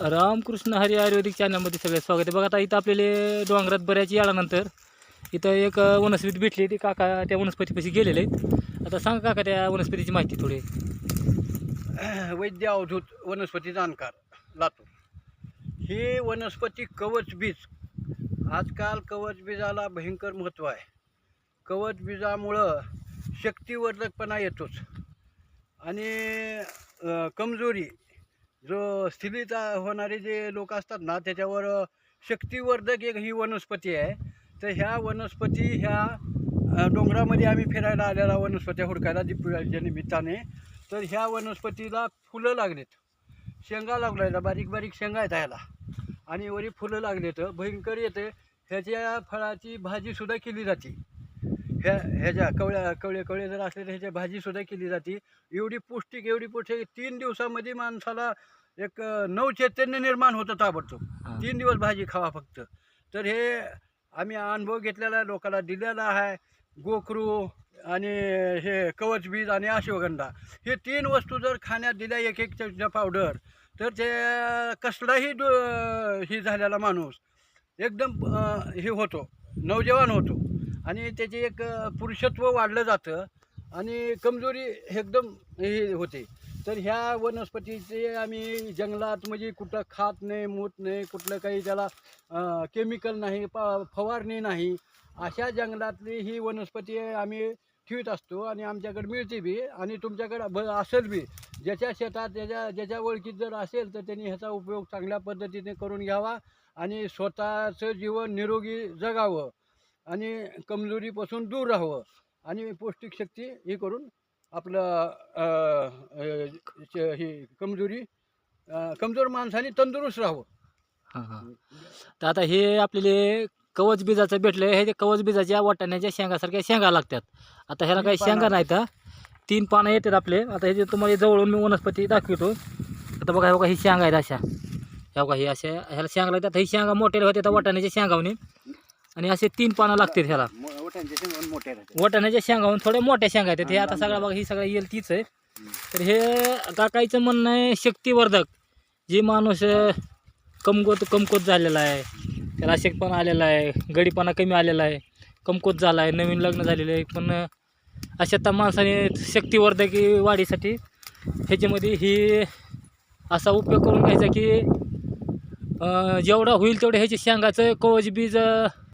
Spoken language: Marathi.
रामकृष्ण हरी आयुर्वेदिक चॅनलमध्ये सगळं स्वागत आहे. बघा आता इथं आपल्याला डोंगरात बऱ्याच याळानंतर इथं एक वनस्पती भेटली. ती काका त्या वनस्पतीपाशी गेलेले आहेत. आता सांगा काका त्या वनस्पतीची माहिती थोडी. वैद्य अवधूत वनस्पती जाणकार लातूर. ही वनस्पती कवच बीज आजकाल कवच बीजाला भयंकर महत्त्व आहे. कवच बीजामुळं शक्तिवर्धकपणा येतोच. आणि कमजोरी जो स्थितीचा होणारे जे लोक असतात ना त्याच्यावर शक्तिवर्धक एक ही वनस्पती आहे. तर ह्या वनस्पती ह्या डोंगरामध्ये आम्ही फिरायला आलेला वनस्पत्या हुडकायला दीपच्या निमित्ताने. तर ह्या वनस्पतीला फुलं लागलेत. शेंगा लागलायला बारीक बारीक शेंगा आहेत ह्याला. आणि वरी फुलं लागलेत. भयंकर येते. ह्याच्या फळाची भाजीसुद्धा केली जाते. ह्या ह्याच्या कवळ्या कवळे कवळे जर असले तर ह्याच्या भाजीसुद्धा केली जाते. एवढी पौष्टिक एवढी पौष्टिक तीन दिवसामध्ये माणसाला एक अ, नवचैतन्य निर्माण होतं ताबडतोब. तीन दिवस भाजी खावा फक्त. तर हे आम्ही अनुभव घेतलेला लोकांना दिलेला आहे. गोखरू आणि हे कवच बीज आणि अश्वगंधा. हे तीन वस्तू जर खाण्यात दिल्या एक एक चमचा पावडर तर ते कसलाही दु ही झालेला माणूस एकदम हे होतो नवजवान होतो. आणि त्याचे एक पुरुषत्व वाढलं जातं आणि कमजोरी एकदम हे होते. तर ह्या वनस्पतीचे आम्ही जंगलात म्हणजे कुठं खात नाही मूत नाही कुठलं काही त्याला केमिकल नाही प फवारणी नाही अशा जंगलातली ही वनस्पती आम्ही ठेवत असतो आणि आमच्याकडे मिळते बी आणि तुमच्याकडं ब असेल बी. ज्याच्या शेतात ज्याच्या ज्याच्या ओळखीत जर असेल तर त्यांनी ह्याचा उपयोग चांगल्या पद्धतीने करून घ्यावा आणि स्वतःचं जीवन निरोगी जगावं. आणि कमजोरीपासून दूर राहावं आणि पौष्टिक शक्ती हे करून आपलं ही कमजोरी कमजोर माणसाने तंदुरुस्त राहावं. हां हां. तर आता हे आपल्याला कवच बीजाचं भेटलं हे जे कवच बीजाच्या वाटाण्याच्या शेंगासारख्या शेंगा लागतात. आता ह्याला काही शेंगा पानं. नाहीत हा. तीन पानं येतात आपले. आता हे जे तुम्हाला जवळून मी वनस्पती दाखवतो. आता बघा हे बघा ही शेंगा आहेत अशा. हे बघा ही अशा ह्याला शेंगा लागतात. ही शेंगा मोठ्या होत्या त्या वाटाण्याच्या शेंगावने. आणि असे तीन पानं लागतात ह्याला. वाटाण्याच्या शेंगावून थोड्या मोठ्या शेंगा आहेत. हे आता सगळं बघा ही सगळं येईल तीच आहे. तर हे काकाईचं म्हणणं आहे शक्तिवर्धक. जे माणूस कमकोत कमकोत झालेला आहे. त्याला अशक्तपणा आलेला आहे गडीपणा कमी आलेला आहे. कमकोत झाला आहे नवीन लग्न झालेलं आहे. पण अशा त्या माणसाने शक्तिवर्धकी वाढीसाठी ह्याच्यामध्ये ही असा उपयोग करून घ्यायचा की जेवढा होईल तेवढं ह्याच्या शेंगाचं कवच बीज